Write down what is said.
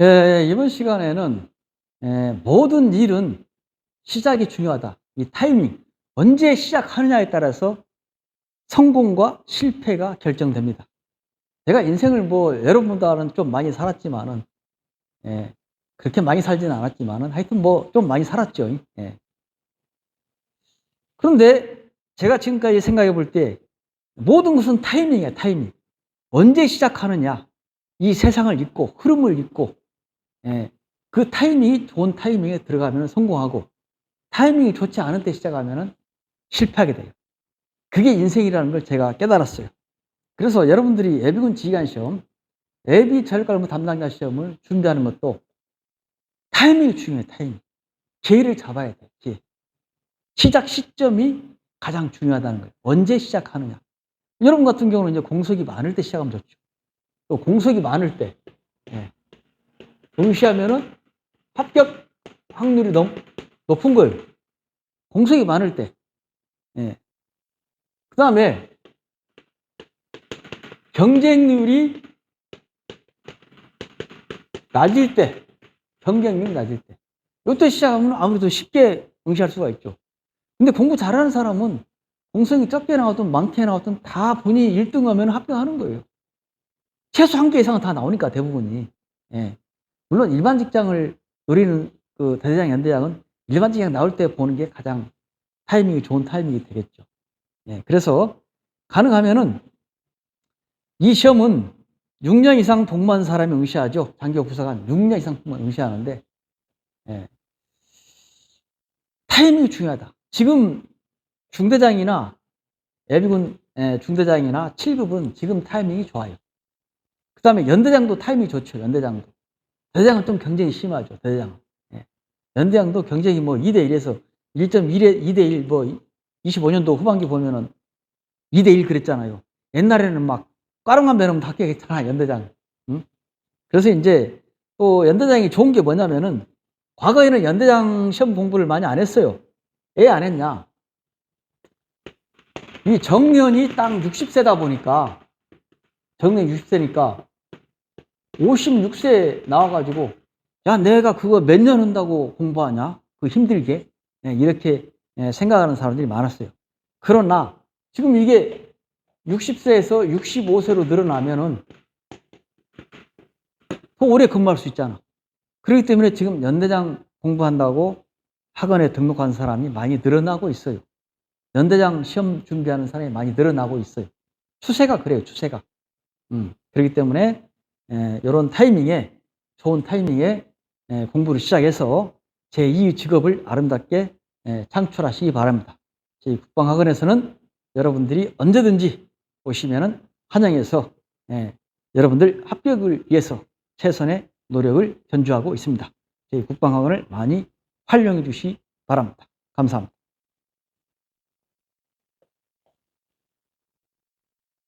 예, 이번 시간에는 예, 모든 일은 시작이 중요하다. 이 타이밍, 언제 시작하느냐에 따라서 성공과 실패가 결정됩니다. 제가 인생을 뭐 여러분보다는 좀 많이 살았지만은 예, 그렇게 많이 살지는 않았지만은 하여튼 뭐 좀 많이 살았죠. 예. 그런데 제가 지금까지 생각해 볼 때 모든 것은 타이밍이에요, 타이밍. 언제 시작하느냐. 이 세상을 잊고 흐름을 잊고 예, 그 타이밍이 좋은 타이밍에 들어가면 성공하고 타이밍이 좋지 않은 때 시작하면 실패하게 돼요. 그게 인생이라는 걸 제가 깨달았어요. 그래서 여러분들이 예비군 지휘관 시험, 예비 전력관무 담당자 시험을 준비하는 것도 타이밍이 중요해요, 타이밍. 기회를 잡아야 돼, 기회. 시작 시점이 가장 중요하다는 거예요. 언제 시작하느냐. 여러분 같은 경우는 이제 공석이 많을 때 시작하면 좋죠. 또 공석이 많을 때, 예. 응시하면은 합격 확률이 너무 높은 거예요. 공석이 많을 때. 예. 그 다음에 경쟁률이 낮을 때, 경쟁률이 낮을 때. 이때 시작하면 아무래도 쉽게 응시할 수가 있죠. 근데 공부 잘하는 사람은 공성이 적게 나왔든 많게 나왔든 다 본인이 1등 하면 합격하는 거예요. 최소 한 개 이상은 다 나오니까 대부분이. 예. 물론 일반 직장을 노리는 그 대대장, 연대장은 일반 직장 나올 때 보는 게 가장 타이밍이 좋은 타이밍이 되겠죠. 예. 그래서 가능하면은 이 시험은 6년 이상 동무한 사람이 응시하죠. 장교 부사관 6년 이상 동무한 응시하는데 예. 타이밍이 중요하다. 지금 중대장이나 예비군 예, 중대장이나 7급은 지금 타이밍이 좋아요. 그 다음에 연대장도 타이밍이 좋죠. 연대장도. 대대장은 좀 경쟁이 심하죠. 대대장은. 예. 연대장도 경쟁이 뭐 2대 1에서 1.1에 2대 1 뭐 25년도 후반기 보면은 2대 1 그랬잖아요. 옛날에는 막 까름만 배우면 다 합격했잖아. 연대장. 응? 그래서 이제 또 연대장이 좋은 게 뭐냐면은 과거에는 연대장 시험 공부를 많이 안 했어요. 왜 안 했냐? 이 정년이 딱 60세다 보니까 정년 60세니까 56세 나와가지고 야 내가 그거 몇 년 한다고 공부하냐? 그 힘들게 예, 이렇게 예, 생각하는 사람들이 많았어요. 그러나 지금 이게 60세에서 65세로 늘어나면은 더 오래 근무할 수 있잖아. 그렇기 때문에 지금 연대장 공부한다고 학원에 등록한 사람이 많이 늘어나고 있어요. 연대장 시험 준비하는 사람이 많이 늘어나고 있어요. 추세가 그래요, 추세가. 음, 그렇기 때문에 에, 이런 타이밍에 좋은 타이밍에 에, 공부를 시작해서 제 2의 직업을 아름답게 에, 창출하시기 바랍니다. 저희 국방학원에서는 여러분들이 언제든지 오시면은 환영해서 에, 여러분들 합격을 위해서 최선의 노력을 견주하고 있습니다. 저희 국방학원을 많이 활용해 주시기 바랍니다. 감사합니다.